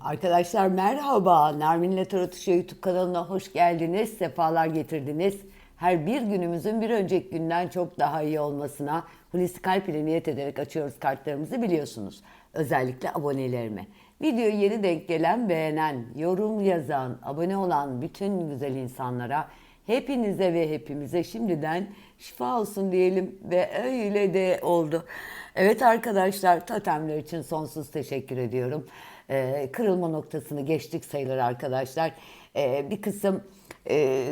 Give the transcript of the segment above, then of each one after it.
Arkadaşlar merhaba. Nermin'le Tarotuşu YouTube kanalına hoş geldiniz. Sefalar getirdiniz. Her bir günümüzün bir önceki günden çok daha iyi olmasına Hulusi Kalp ile niyet ederek açıyoruz kartlarımızı biliyorsunuz. Özellikle abonelerime. Videoyu yeni denk gelen, beğenen, yorum yazan, abone olan bütün güzel insanlara hepinize ve hepimize şimdiden şifa olsun diyelim ve öyle de oldu. Evet arkadaşlar totemler için sonsuz teşekkür ediyorum. Ee, kırılma noktasını geçtik sayılır arkadaşlar. Ee, bir kısım e,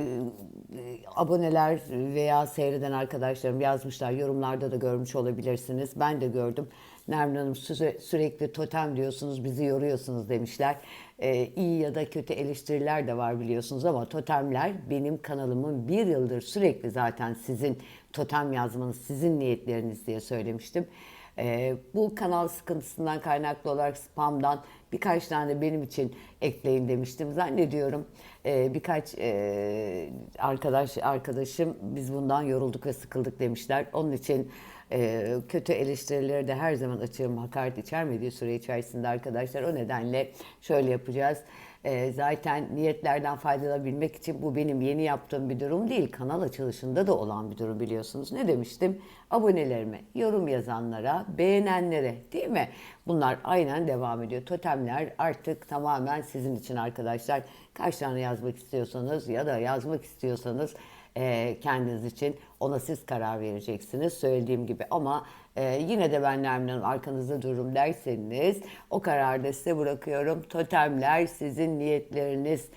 aboneler veya seyreden arkadaşlarım yazmışlar. Yorumlarda da görmüş olabilirsiniz. Ben de gördüm. Nermin Hanım süre- sürekli totem diyorsunuz, bizi yoruyorsunuz demişler. Ee, iyi ya da kötü eleştiriler de var biliyorsunuz ama totemler benim kanalımın bir yıldır sürekli zaten sizin totem yazmanız, sizin niyetleriniz diye söylemiştim. Ee, bu kanal sıkıntısından kaynaklı olarak spamdan birkaç tane benim için ekleyin demiştim. Zannediyorum e, birkaç e, arkadaş arkadaşım biz bundan yorulduk ve sıkıldık demişler. Onun için e, kötü eleştirileri de her zaman açığım hakaret içermediği süre içerisinde arkadaşlar. O nedenle şöyle yapacağız. E, zaten niyetlerden faydalanabilmek için bu benim yeni yaptığım bir durum değil. Kanal açılışında da olan bir durum biliyorsunuz. Ne demiştim? Abonelerime, yorum yazanlara, beğenenlere değil mi? Bunlar aynen devam ediyor. Totemler artık tamamen sizin için arkadaşlar. Kaç tane yazmak istiyorsanız ya da yazmak istiyorsanız e, kendiniz için ona siz karar vereceksiniz söylediğim gibi ama e, yine de ben Nermin Hanım arkanızda dururum derseniz o kararı da size bırakıyorum. Totemler sizin niyetleriniz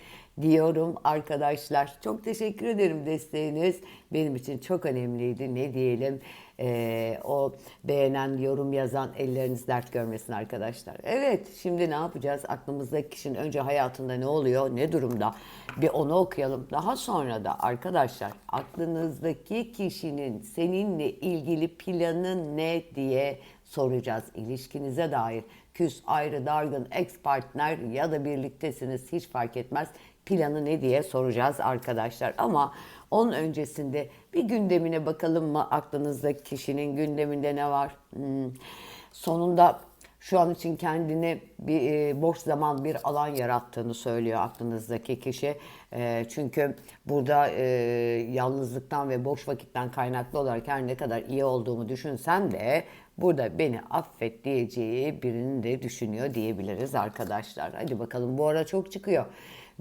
diyorum arkadaşlar. Çok teşekkür ederim desteğiniz. Benim için çok önemliydi. Ne diyelim e, o beğenen, yorum yazan elleriniz dert görmesin arkadaşlar. Evet şimdi ne yapacağız? Aklımızdaki kişinin önce hayatında ne oluyor, ne durumda? Bir onu okuyalım. Daha sonra da arkadaşlar aklınızdaki kişinin seninle ilgili planı ne diye soracağız. İlişkinize dair küs, ayrı, dargın, ex partner ya da birliktesiniz hiç fark etmez. Planı ne diye soracağız arkadaşlar. Ama onun öncesinde bir gündemine bakalım mı? Aklınızdaki kişinin gündeminde ne var? Hmm. Sonunda şu an için kendine bir e, boş zaman bir alan yarattığını söylüyor aklınızdaki kişi. E, çünkü burada e, yalnızlıktan ve boş vakitten kaynaklı olarak her ne kadar iyi olduğumu düşünsem de burada beni affet diyeceği birini de düşünüyor diyebiliriz arkadaşlar. Hadi bakalım bu ara çok çıkıyor.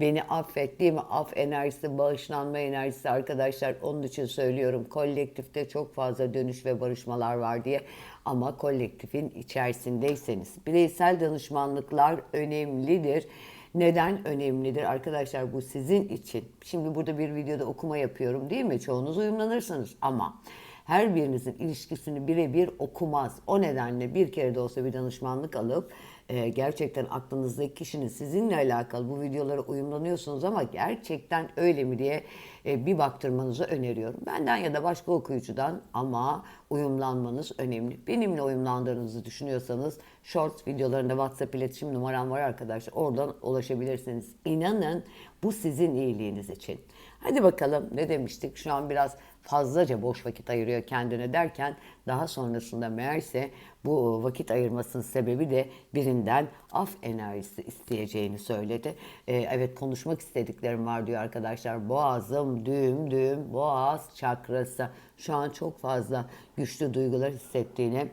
Beni affet değil mi? Af enerjisi, bağışlanma enerjisi arkadaşlar. Onun için söylüyorum kolektifte çok fazla dönüş ve barışmalar var diye. Ama kolektifin içerisindeyseniz bireysel danışmanlıklar önemlidir. Neden önemlidir arkadaşlar bu sizin için? Şimdi burada bir videoda okuma yapıyorum değil mi? Çoğunuz uyumlanırsınız ama her birinizin ilişkisini birebir okumaz. O nedenle bir kere de olsa bir danışmanlık alıp e, gerçekten aklınızdaki kişinin sizinle alakalı bu videolara uyumlanıyorsunuz ama gerçekten öyle mi diye e, bir baktırmanızı öneriyorum. Benden ya da başka okuyucudan ama uyumlanmanız önemli. Benimle uyumlandığınızı düşünüyorsanız short videolarında WhatsApp iletişim numaram var arkadaşlar. Oradan ulaşabilirsiniz. İnanın bu sizin iyiliğiniz için. Hadi bakalım ne demiştik? Şu an biraz fazlaca boş vakit ayırıyor kendine derken daha sonrasında meğerse bu vakit ayırmasının sebebi de birinden af enerjisi isteyeceğini söyledi. Ee, evet konuşmak istediklerim var diyor arkadaşlar. Boğazım düğüm düğüm boğaz çakrası. Şu an çok fazla güçlü duygular hissettiğini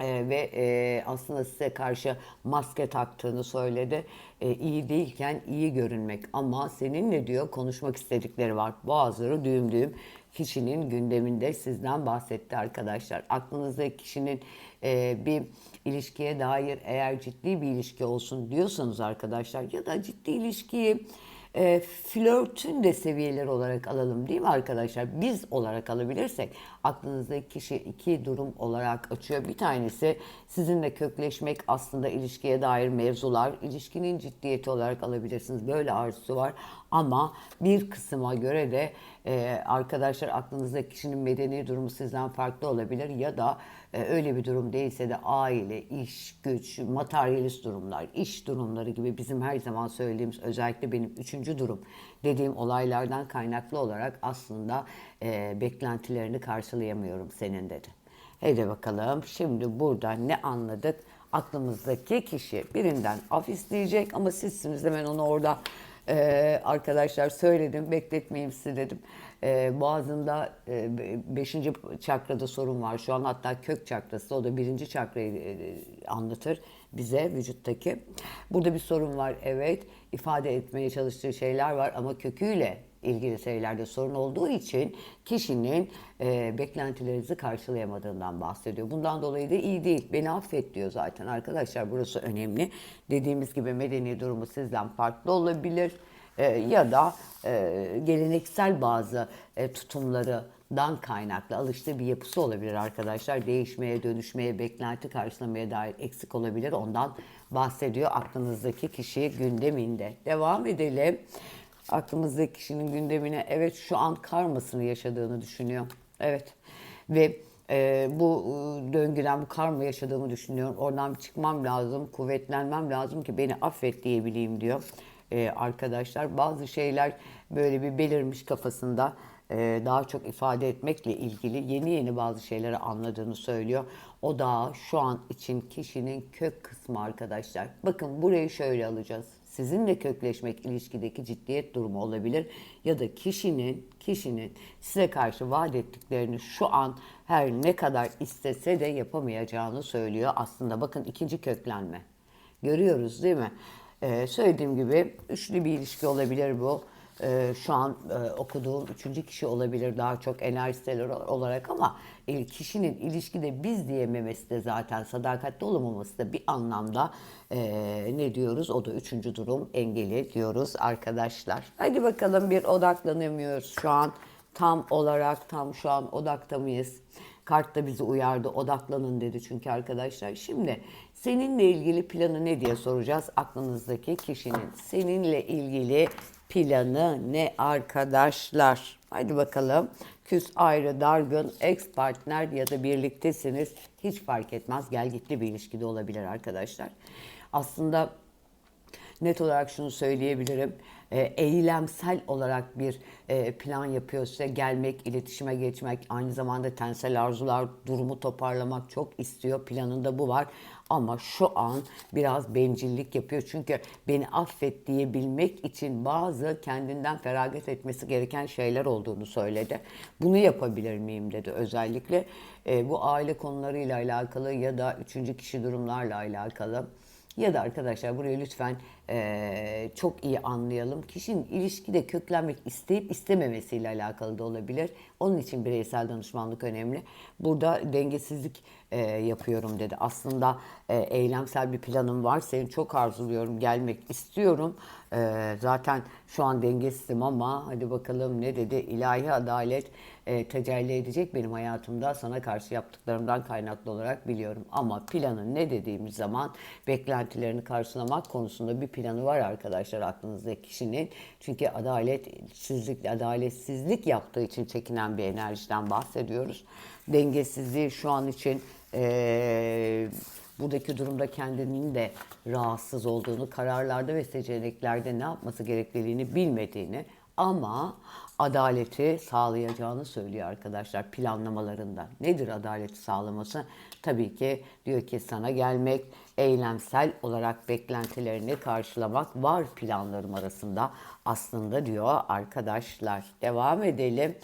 ee, ve e, aslında size karşı maske taktığını söyledi. E, iyi değilken iyi görünmek ama seninle diyor konuşmak istedikleri var. Boğazları düğüm düğüm kişinin gündeminde sizden bahsetti arkadaşlar. Aklınızda kişinin e, bir ilişkiye dair eğer ciddi bir ilişki olsun diyorsanız arkadaşlar ya da ciddi ilişkiyi e, flörtün de seviyeleri olarak alalım değil mi arkadaşlar? Biz olarak alabilirsek aklınızdaki kişi iki durum olarak açıyor. Bir tanesi sizinle kökleşmek aslında ilişkiye dair mevzular. ilişkinin ciddiyeti olarak alabilirsiniz. Böyle arzusu var. Ama bir kısma göre de e, arkadaşlar aklınızdaki kişinin medeni durumu sizden farklı olabilir ya da e, öyle bir durum değilse de aile, iş, güç, materyalist durumlar, iş durumları gibi bizim her zaman söylediğimiz özellikle benim üçüncü durum dediğim olaylardan kaynaklı olarak aslında e, beklentilerini karşılayamıyorum senin dedi. Hadi bakalım şimdi burada ne anladık? aklımızdaki kişi birinden af isteyecek ama sizsiniz de ben onu orada e, arkadaşlar söyledim bekletmeyeyim sizi dedim. E, boğazında 5. çakrada sorun var şu an hatta kök çakrası o da birinci çakrayı e, anlatır bize vücuttaki. Burada bir sorun var evet ifade etmeye çalıştığı şeyler var ama köküyle ilgili şeylerde sorun olduğu için kişinin e, beklentilerinizi karşılayamadığından bahsediyor. Bundan dolayı da iyi değil. Beni affet diyor zaten arkadaşlar. Burası önemli. Dediğimiz gibi medeni durumu sizden farklı olabilir. E, ya da e, geleneksel bazı e, tutumlarından kaynaklı alıştığı bir yapısı olabilir arkadaşlar. Değişmeye, dönüşmeye, beklenti karşılamaya dair eksik olabilir. Ondan bahsediyor aklınızdaki kişi gündeminde. Devam edelim aklımızdaki kişinin gündemine evet şu an karmasını yaşadığını düşünüyor. Evet ve e, bu e, döngüden bu karma yaşadığımı düşünüyorum. Oradan çıkmam lazım, kuvvetlenmem lazım ki beni affet diyebileyim diyor. E, arkadaşlar bazı şeyler böyle bir belirmiş kafasında e, daha çok ifade etmekle ilgili yeni yeni bazı şeyleri anladığını söylüyor. O da şu an için kişinin kök kısmı arkadaşlar. Bakın burayı şöyle alacağız sizinle kökleşmek ilişkideki ciddiyet durumu olabilir ya da kişinin kişinin size karşı vaat ettiklerini şu an her ne kadar istese de yapamayacağını söylüyor. Aslında bakın ikinci köklenme. Görüyoruz değil mi? Ee, söylediğim gibi üçlü bir ilişki olabilir bu. Ee, şu an e, okuduğum üçüncü kişi olabilir daha çok enerjisel olarak ama e, kişinin ilişkide biz diyememesi de zaten sadakatli olamaması da bir anlamda e, ne diyoruz? O da üçüncü durum engeli diyoruz arkadaşlar. Hadi bakalım bir odaklanamıyoruz şu an tam olarak tam şu an odakta mıyız? Kart da bizi uyardı odaklanın dedi çünkü arkadaşlar. Şimdi seninle ilgili planı ne diye soracağız aklınızdaki kişinin. Seninle ilgili planı ne arkadaşlar? Hadi bakalım. Küs ayrı, dargın, ex partner ya da birliktesiniz. Hiç fark etmez. Gel gitli bir ilişkide olabilir arkadaşlar. Aslında net olarak şunu söyleyebilirim. E, eylemsel olarak bir e, plan yapıyor size gelmek, iletişime geçmek, aynı zamanda tensel arzular, durumu toparlamak çok istiyor. Planında bu var. Ama şu an biraz bencillik yapıyor. Çünkü beni affet diyebilmek için bazı kendinden feragat etmesi gereken şeyler olduğunu söyledi. Bunu yapabilir miyim dedi özellikle. E, bu aile konularıyla alakalı ya da üçüncü kişi durumlarla alakalı. Ya da arkadaşlar burayı lütfen e, çok iyi anlayalım. Kişinin ilişkide köklenmek isteyip istememesiyle alakalı da olabilir. Onun için bireysel danışmanlık önemli. Burada dengesizlik e, yapıyorum dedi. Aslında e, eylemsel bir planım var. Seni çok arzuluyorum, gelmek istiyorum. E, zaten şu an dengesizim ama hadi bakalım ne dedi? İlahi adalet e, tecelli edecek benim hayatımda sana karşı yaptıklarımdan kaynaklı olarak biliyorum. Ama planın ne dediğimiz zaman beklentilerini karşılamak konusunda bir planı var arkadaşlar aklınızdaki kişinin. Çünkü adaletsizlik, adaletsizlik yaptığı için çekinen bir enerjiden bahsediyoruz. Dengesizliği şu an için e, buradaki durumda kendinin de rahatsız olduğunu, kararlarda ve seçeneklerde ne yapması gerektiğini bilmediğini ama adaleti sağlayacağını söylüyor arkadaşlar planlamalarında. Nedir adaleti sağlaması? Tabii ki diyor ki sana gelmek, eylemsel olarak beklentilerini karşılamak var planlarım arasında aslında diyor arkadaşlar. Devam edelim.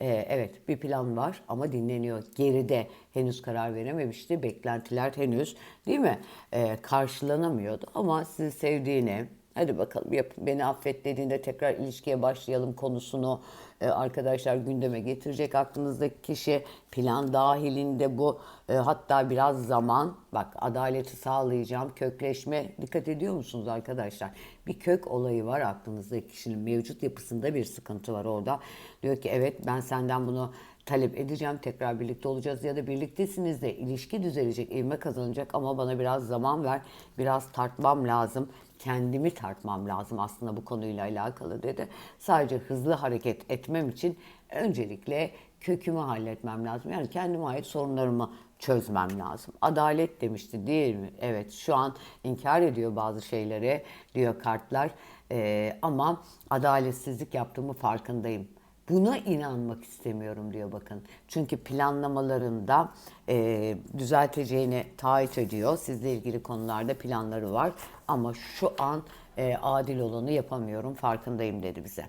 Ee, evet bir plan var ama dinleniyor. Geride henüz karar verememişti. Beklentiler henüz değil mi? Ee, karşılanamıyordu ama sizi sevdiğini, hadi bakalım yap, beni affet dediğinde tekrar ilişkiye başlayalım konusunu e, arkadaşlar gündeme getirecek. Aklınızdaki kişi plan dahilinde bu e, hatta biraz zaman bak adaleti sağlayacağım kökleşme dikkat ediyor musunuz arkadaşlar? Bir kök olayı var aklınızdaki kişinin mevcut yapısında bir sıkıntı var orada. Diyor ki evet ben senden bunu talep edeceğim tekrar birlikte olacağız ya da birliktesiniz de ilişki düzelecek ivme kazanacak ama bana biraz zaman ver biraz tartmam lazım kendimi tartmam lazım aslında bu konuyla alakalı dedi. Sadece hızlı hareket etmem için öncelikle kökümü halletmem lazım. Yani kendime ait sorunlarımı çözmem lazım. Adalet demişti değil mi? Evet şu an inkar ediyor bazı şeyleri diyor kartlar. Ee, ama adaletsizlik yaptığımı farkındayım. Buna inanmak istemiyorum diyor bakın. Çünkü planlamalarında e, düzelteceğini taahhüt ediyor. Sizle ilgili konularda planları var. Ama şu an e, adil olanı yapamıyorum farkındayım dedi bize.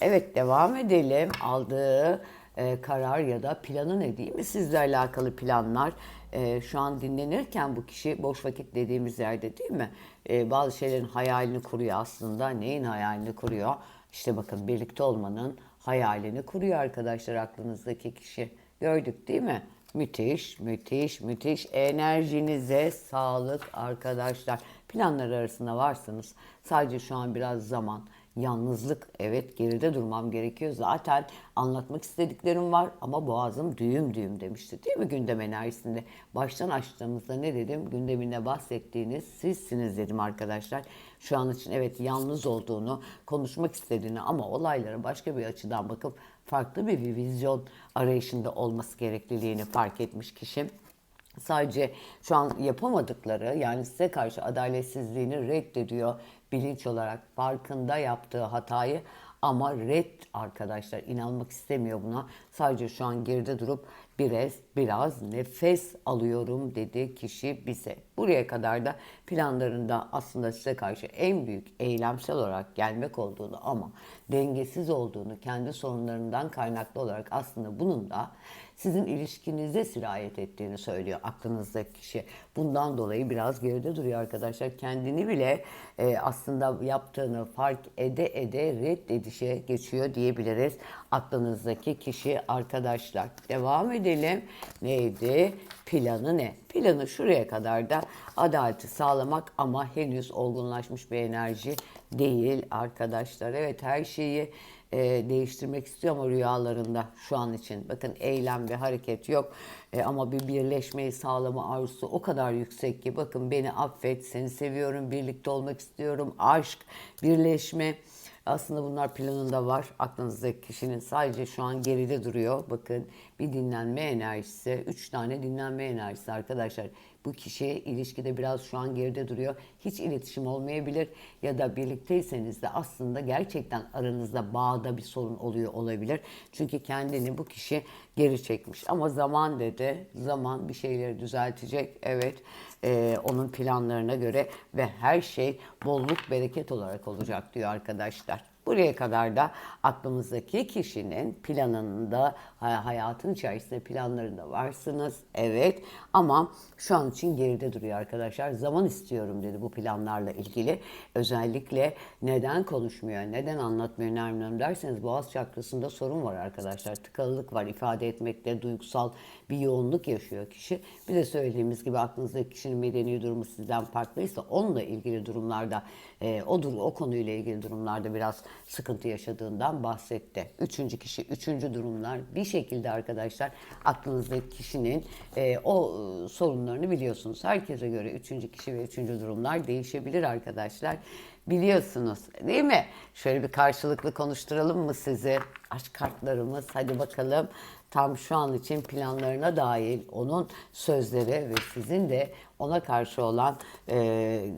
Evet devam edelim. Aldığı e, karar ya da planı ne değil mi? Sizle alakalı planlar. E, şu an dinlenirken bu kişi boş vakit dediğimiz yerde değil mi? E, bazı şeylerin hayalini kuruyor aslında. Neyin hayalini kuruyor? İşte bakın birlikte olmanın hayalini kuruyor arkadaşlar aklınızdaki kişi. Gördük değil mi? Müthiş, müthiş, müthiş. Enerjinize sağlık arkadaşlar. Planlar arasında varsınız. Sadece şu an biraz zaman. Yalnızlık, evet geride durmam gerekiyor. Zaten anlatmak istediklerim var ama boğazım düğüm düğüm demişti değil mi gündem enerjisinde? Baştan açtığımızda ne dedim? Gündeminde bahsettiğiniz sizsiniz dedim arkadaşlar. Şu an için evet yalnız olduğunu, konuşmak istediğini ama olaylara başka bir açıdan bakıp farklı bir, vizyon arayışında olması gerekliliğini fark etmiş kişi sadece şu an yapamadıkları yani size karşı adaletsizliğini reddediyor bilinç olarak farkında yaptığı hatayı ama red arkadaşlar inanmak istemiyor buna. Sadece şu an geride durup biraz biraz nefes alıyorum dedi kişi bize. Buraya kadar da planlarında aslında size karşı en büyük eylemsel olarak gelmek olduğunu ama dengesiz olduğunu kendi sorunlarından kaynaklı olarak aslında bunun da sizin ilişkinize sirayet ettiğini söylüyor aklınızdaki kişi. Bundan dolayı biraz geride duruyor arkadaşlar. Kendini bile e, aslında yaptığını fark ede ede reddedişe geçiyor diyebiliriz. Aklınızdaki kişi arkadaşlar. Devam edelim. Neydi? Planı ne? Planı şuraya kadar da adaleti sağlamak ama henüz olgunlaşmış bir enerji değil arkadaşlar. Evet her şeyi e, değiştirmek istiyor ama rüyalarında şu an için. Bakın eylem ve hareket yok E, ama bir birleşmeyi sağlama arzusu o kadar yüksek ki bakın beni affet, seni seviyorum, birlikte olmak istiyorum, aşk, birleşme. Aslında bunlar planında var. Aklınızdaki kişinin sadece şu an geride duruyor. Bakın bir dinlenme enerjisi. Üç tane dinlenme enerjisi arkadaşlar. Bu kişi ilişkide biraz şu an geride duruyor. Hiç iletişim olmayabilir ya da birlikteyseniz de aslında gerçekten aranızda bağda bir sorun oluyor olabilir. Çünkü kendini bu kişi geri çekmiş. Ama zaman dedi. Zaman bir şeyleri düzeltecek. Evet. Ee, onun planlarına göre ve her şey bolluk bereket olarak olacak diyor arkadaşlar. Buraya kadar da aklımızdaki kişinin planında, hayatın içerisinde planlarında varsınız. Evet ama şu an için geride duruyor arkadaşlar. Zaman istiyorum dedi bu planlarla ilgili. Özellikle neden konuşmuyor, neden anlatmıyor Nermin Hanım derseniz boğaz çakrasında sorun var arkadaşlar. Tıkalılık var ifade etmekte, duygusal bir yoğunluk yaşıyor kişi. Bir de söylediğimiz gibi aklınızdaki kişinin medeni durumu sizden farklıysa onunla ilgili durumlarda, e, o, dur o konuyla ilgili durumlarda biraz sıkıntı yaşadığından bahsetti. Üçüncü kişi, üçüncü durumlar bir şekilde arkadaşlar aklınızdaki kişinin e, o e, sorunlarını biliyorsunuz. Herkese göre üçüncü kişi ve üçüncü durumlar değişebilir arkadaşlar. Biliyorsunuz değil mi? Şöyle bir karşılıklı konuşturalım mı sizi? Aşk kartlarımız hadi bakalım tam şu an için planlarına dahil onun sözleri ve sizin de ona karşı olan e,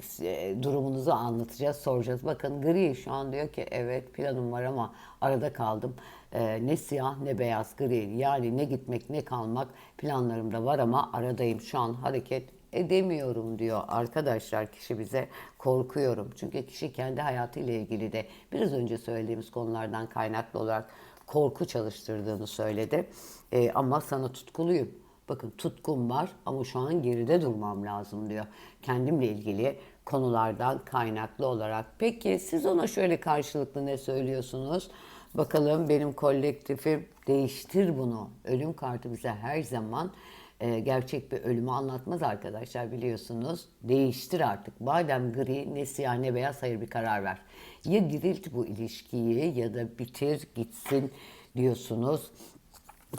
durumunuzu anlatacağız, soracağız. Bakın gri şu an diyor ki evet planım var ama arada kaldım. E, ne siyah ne beyaz gri yani ne gitmek ne kalmak planlarımda var ama aradayım şu an hareket edemiyorum diyor arkadaşlar kişi bize korkuyorum. Çünkü kişi kendi hayatıyla ilgili de biraz önce söylediğimiz konulardan kaynaklı olarak korku çalıştırdığını söyledi. E, ama sana tutkuluyum. Bakın tutkum var ama şu an geride durmam lazım diyor. Kendimle ilgili konulardan kaynaklı olarak. Peki siz ona şöyle karşılıklı ne söylüyorsunuz? Bakalım benim kolektifim değiştir bunu. Ölüm kartı bize her zaman e, gerçek bir ölümü anlatmaz arkadaşlar biliyorsunuz. Değiştir artık. Badem gri ne siyah ne beyaz hayır bir karar ver. Ya dirilt bu ilişkiyi ya da bitir gitsin diyorsunuz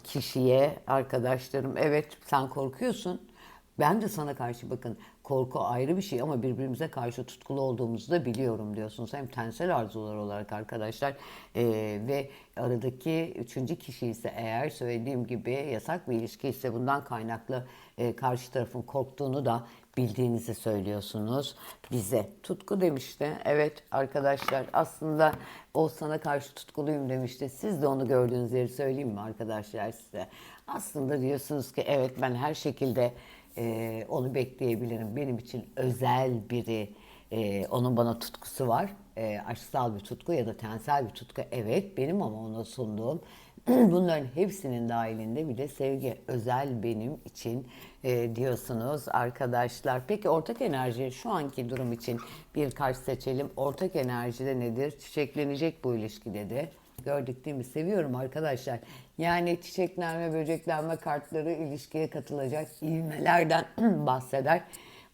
kişiye arkadaşlarım evet sen korkuyorsun. Ben de sana karşı bakın korku ayrı bir şey ama birbirimize karşı tutkulu olduğumuzu da biliyorum diyorsunuz. Hem tensel arzular olarak arkadaşlar e, ve aradaki üçüncü kişi ise eğer söylediğim gibi yasak bir ilişki ise bundan kaynaklı e, karşı tarafın korktuğunu da bildiğinizi söylüyorsunuz bize. Tutku demişti. Evet arkadaşlar aslında o sana karşı tutkuluyum demişti. Siz de onu gördüğünüz yeri söyleyeyim mi arkadaşlar size? Aslında diyorsunuz ki evet ben her şekilde e, onu bekleyebilirim. Benim için özel biri, e, onun bana tutkusu var. E, aşksal bir tutku ya da tensel bir tutku. Evet benim ama ona sunduğum bunların hepsinin dahilinde bir de sevgi özel benim için e, diyorsunuz arkadaşlar. Peki ortak enerji şu anki durum için bir karşı seçelim. Ortak enerjide nedir? Çiçeklenecek bu ilişki dedi. Gördük değil mi? Seviyorum arkadaşlar. Yani çiçeklenme, böceklenme kartları ilişkiye katılacak ilmelerden bahseder.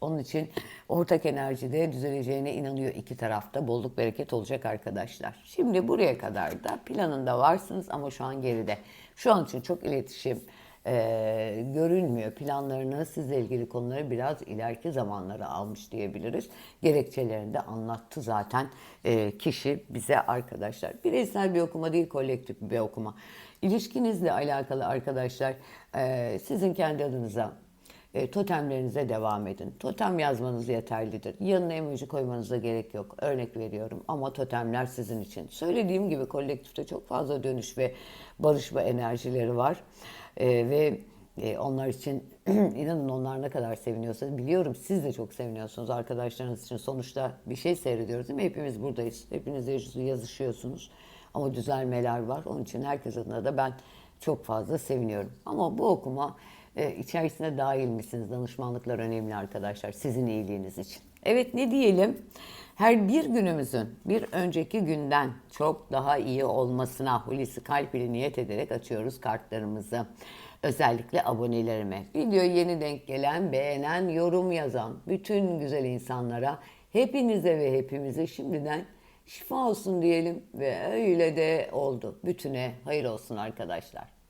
Onun için ortak enerjide düzeleceğine inanıyor iki tarafta. Bolluk bereket olacak arkadaşlar. Şimdi buraya kadar da planında varsınız ama şu an geride. Şu an için çok iletişim e, görünmüyor. Planlarını sizle ilgili konuları biraz ileriki zamanlara almış diyebiliriz. Gerekçelerini de anlattı zaten e, kişi bize arkadaşlar. Bireysel bir okuma değil kolektif bir okuma. İlişkinizle alakalı arkadaşlar e, sizin kendi adınıza e, totemlerinize devam edin. Totem yazmanız yeterlidir. Yanına emoji koymanıza gerek yok. Örnek veriyorum ama totemler sizin için. Söylediğim gibi kolektifte çok fazla dönüş ve barışma enerjileri var. E, ve e, onlar için inanın onlar ne kadar seviniyorsa biliyorum siz de çok seviniyorsunuz arkadaşlarınız için. Sonuçta bir şey seyrediyoruz değil mi? Hepimiz buradayız. Hepiniz yazışıyorsunuz. Ama düzelmeler var. Onun için herkes adına da ben çok fazla seviniyorum. Ama bu okuma e, içerisine dahil misiniz? Danışmanlıklar önemli arkadaşlar sizin iyiliğiniz için. Evet ne diyelim? Her bir günümüzün bir önceki günden çok daha iyi olmasına Hulusi Kalp niyet ederek açıyoruz kartlarımızı. Özellikle abonelerime. Video yeni denk gelen, beğenen, yorum yazan bütün güzel insanlara, hepinize ve hepimize şimdiden şifa olsun diyelim ve öyle de oldu. Bütüne hayır olsun arkadaşlar.